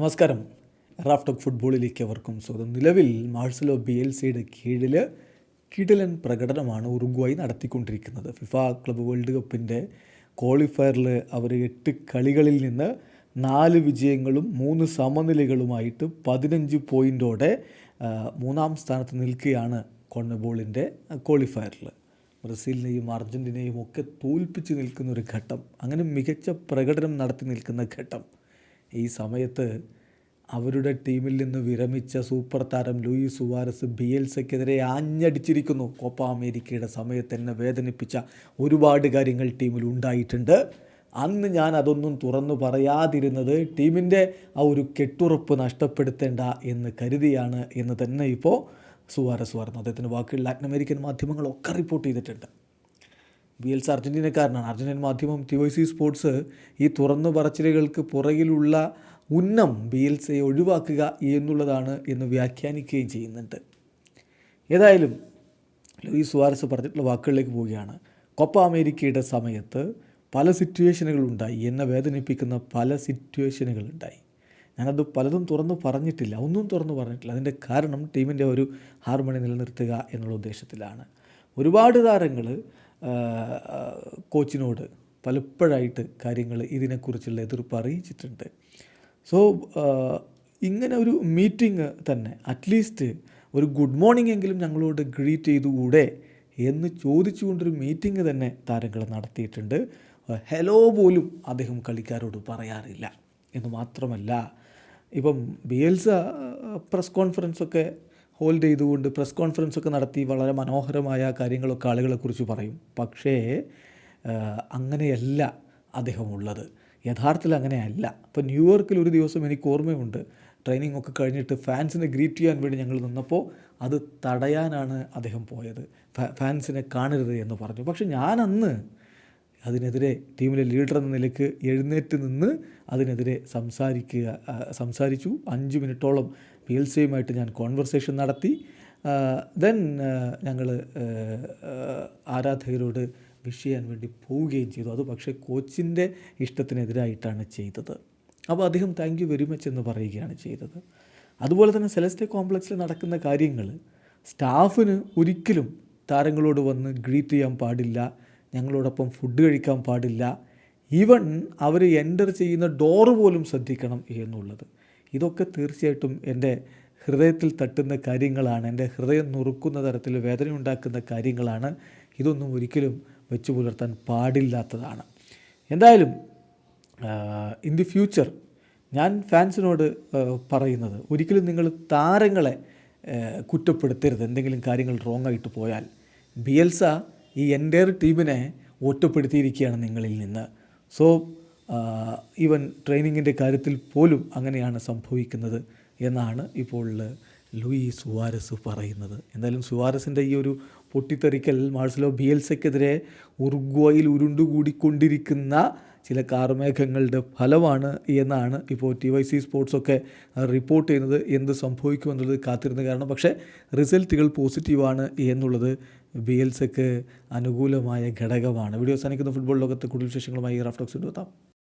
നമസ്കാരം. റാഫ്റ്റോക്ക് ഫുട്ബോളിലേക്ക് അവർക്കും സ്വാഗതം. നിലവിൽ മാഴ്സലോ ബി എൽ സിയുടെ കീഴിൽ കിടിലൻ പ്രകടനമാണ് ഉറുഗ്വായി നടത്തിക്കൊണ്ടിരിക്കുന്നത്. ഫിഫ ക്ലബ് വേൾഡ് കപ്പിന്റെ ക്വാളിഫയറിൽ അവർ എട്ട് കളികളിൽ നിന്ന് നാല് വിജയങ്ങളും മൂന്ന് സമനിലകളുമായിട്ട് പതിനഞ്ച് പോയിന്റോടെ മൂന്നാം സ്ഥാനത്ത് നിൽക്കുകയാണ് കോൺബോളിന്റെ ക്വാളിഫയറിൽ ബ്രസീലിനെയും അർജന്റീനയും ഒക്കെ തോൽപ്പിച്ച് നിൽക്കുന്ന ഒരു ഘട്ടം അങ്ങനെ മികച്ച പ്രകടനം നടത്തി നിൽക്കുന്ന ഘട്ടം. ഈ സമയത്ത് അവരുടെ ടീമിൽ നിന്ന് വിരമിച്ച സൂപ്പർ താരം ലൂയിസ് സുവാരസ് ബി എൽസയ്ക്കെതിരെ ആഞ്ഞടിച്ചിരിക്കുന്നു. കോപ്പ അമേരിക്കയുടെ സമയത്ത് എന്നെ വേദനിപ്പിച്ച ഒരുപാട് കാര്യങ്ങൾ ടീമിൽ ഉണ്ടായിട്ടുണ്ട്. അന്ന് ഞാൻ അതൊന്നും തുറന്നു പറയാതിരുന്നത് ടീമിന്റെ ആ ഒരു കെട്ടുറപ്പ് നഷ്ടപ്പെടുത്തേണ്ട എന്ന് കരുതിയാണ് എന്ന് തന്നെ ഇപ്പോൾ സുവാരസ് പറഞ്ഞു. അദ്ദേഹത്തിന്റെ വാക്കുകൾ ലാറ്റിൻ അമേരിക്കൻ മാധ്യമങ്ങളൊക്കെ റിപ്പോർട്ട് ചെയ്തിട്ടുണ്ട്. ബി എൽസ് അർജന്റീനക്കാരനാണ് അർജന്റീൻ മാധ്യമം ടി വൈ സി സ്പോർട്സ് ഈ തുറന്നു പറച്ചിലുകൾക്ക് പുറകിലുള്ള ഉന്നം ബിയൽസയെ ഒഴിവാക്കുക എന്നുള്ളതാണ് എന്ന് വ്യാഖ്യാനിക്കുകയും ചെയ്യുന്നുണ്ട്. ഏതായാലും ലൂയിസ് സുവാരസ് പറഞ്ഞിട്ടുള്ള വാക്കുകളിലേക്ക് പോവുകയാണ്. കൊപ്പ അമേരിക്കയുടെ സമയത്ത് പല സിറ്റുവേഷനുകളുണ്ടായി എന്നെ വേദനിപ്പിക്കുന്ന പല സിറ്റുവേഷനുകളുണ്ടായി ഞാനത് പലതും തുറന്നു പറഞ്ഞിട്ടില്ല. ഒന്നും തുറന്നു പറഞ്ഞിട്ടില്ല. അതിന്റെ കാരണം ടീമിന്റെ ഒരു ഹാർമണി നിലനിർത്തുക എന്നുള്ള ഉദ്ദേശത്തിലാണ്. ഒരുപാട് താരങ്ങൾ കോച്ചിനോട് പലപ്പോഴായിട്ട് കാര്യങ്ങൾ ഇതിനെക്കുറിച്ചുള്ള എതിർപ്പ് അറിയിച്ചിട്ടുണ്ട്. സോ ഇങ്ങനെ ഒരു മീറ്റിംഗ് തന്നെ അറ്റ്ലീസ്റ്റ് ഒരു ഗുഡ് മോർണിംഗ് എങ്കിലും ഞങ്ങളോട് ഗ്രീറ്റ് ചെയ്തുകൂടെ എന്ന് ചോദിച്ചുകൊണ്ടൊരു മീറ്റിംഗ് തന്നെ താരങ്ങൾ നടത്തിയിട്ടുണ്ട്. ഹലോ പോലും അദ്ദേഹം കളിക്കാരോട് പറയാറില്ല. എന്ന് മാത്രമല്ല ഇപ്പം ബിയൽസ പ്രസ് കോൺഫറൻസൊക്കെ ഹോൾഡ് ചെയ്തുകൊണ്ട് പ്രസ് കോൺഫറൻസൊക്കെ നടത്തി വളരെ മനോഹരമായ കാര്യങ്ങളൊക്കെ ആളുകളെക്കുറിച്ച് പറയും. പക്ഷേ അങ്ങനെയല്ല അദ്ദേഹം ഉള്ളത് യഥാർത്ഥത്തിൽ അങ്ങനെയല്ല. ഇപ്പോൾ ന്യൂയോർക്കിൽ ഒരു ദിവസം എനിക്ക് ഓർമ്മയുണ്ട്. ട്രെയിനിങ് ഒക്കെ കഴിഞ്ഞിട്ട് ഫാൻസിനെ ഗ്രീറ്റ് ചെയ്യാൻ വേണ്ടി ഞങ്ങൾ നിന്നപ്പോൾ അത് തടയാനാണ് അദ്ദേഹം പോയത്. ഫാൻസിനെ കാണരുത് എന്ന് പറഞ്ഞു. പക്ഷെ ഞാൻ അന്ന് അതിനെതിരെ ടീമിലെ ലീഡർ എന്ന നിലയ്ക്ക് എഴുന്നേറ്റ് നിന്ന് അതിനെതിരെ സംസാരിക്കുക സംസാരിച്ചു. അഞ്ച് മിനിറ്റോളം പി എൽ സിയുമായിട്ട് ഞാൻ കോൺവെർസേഷൻ നടത്തി ദെൻ ഞങ്ങൾ ആരാധകരോട് വിഷ് ചെയ്യാൻ വേണ്ടി പോവുകയും ചെയ്തു. അത് പക്ഷേ കോച്ചിന്റെ ഇഷ്ടത്തിനെതിരായിട്ടാണ് ചെയ്തത്. അപ്പോൾ അദ്ദേഹം താങ്ക് യു വെരി മച്ച് എന്ന് പറയുകയാണ് ചെയ്തത്. അതുപോലെ തന്നെ സെലസ്റ്റെ കോംപ്ലക്സിൽ നടക്കുന്ന കാര്യങ്ങൾ സ്റ്റാഫിന് ഒരിക്കലും താരങ്ങളോട് വന്ന് ഗ്രീറ്റ് ചെയ്യാൻ പാടില്ല ഞങ്ങളോടൊപ്പം ഫുഡ് കഴിക്കാൻ പാടില്ല. ഈവൺ അവർ എന്റർ ചെയ്യുന്ന ഡോറ് പോലും ശ്രദ്ധിക്കണം എന്നുള്ളത്. ഇതൊക്കെ തീർച്ചയായിട്ടും എന്റെ ഹൃദയത്തിൽ തട്ടുന്ന കാര്യങ്ങളാണ്. എന്റെ ഹൃദയം നുറുക്കുന്ന തരത്തിൽ വേദന ഉണ്ടാക്കുന്ന കാര്യങ്ങളാണ്. ഇതൊന്നും ഒരിക്കലും വെച്ചു പുലർത്താൻ പാടില്ലാത്തതാണ്. എന്തായാലും ഇൻ ദി ഫ്യൂച്ചർ ഞാൻ ഫാൻസിനോട് പറയുന്നത് ഒരിക്കലും നിങ്ങൾ താരങ്ങളെ കുറ്റപ്പെടുത്തരുത്. എന്തെങ്കിലും കാര്യങ്ങൾ റോങ് ആയിട്ട് പോയാൽ ബിയൽസ ഈ എന്റെ ടീമിനെ ഒറ്റപ്പെടുത്തിയിരിക്കുകയാണ് നിങ്ങളിൽ നിന്ന്. സോ ഈവൻ ട്രെയിനിങ്ങിന്റെ കാര്യത്തിൽ പോലും അങ്ങനെയാണ് സംഭവിക്കുന്നത് എന്നാണ് ഇപ്പോൾ ലൂയി സുവാരസ് പറയുന്നത്. എന്തായാലും സുവാരസിന്റെ ഈ ഒരു പൊട്ടിത്തെറിക്കൽ മാർസലോ ബിയൽസയ്ക്കെതിരെ ഉറുഗ്വയിൽ ഉരുണ്ടുകൂടിക്കൊണ്ടിരിക്കുന്ന ചില കാർമേഘങ്ങളുടെ ഫലമാണ് എന്നാണ് ഇപ്പോൾ ടി വൈ സി സ്പോർട്സൊക്കെ റിപ്പോർട്ട് ചെയ്യുന്നത്. എന്ത് സംഭവിക്കുമെന്നുള്ളത് കാത്തിരുന്ന കാരണം പക്ഷേ റിസൾട്ടുകൾ പോസിറ്റീവാണ് എന്നുള്ളത് ബി എൽസക്ക് അനുകൂലമായ ഘടകമാണ്. വീഡിയോ അവസാനിക്കുന്ന. ഫുട്ബോൾ ലോകത്തെ കൂടുതൽ വിശേഷങ്ങളുമായി റാഫ്റ്റോക്സ് എത്താം.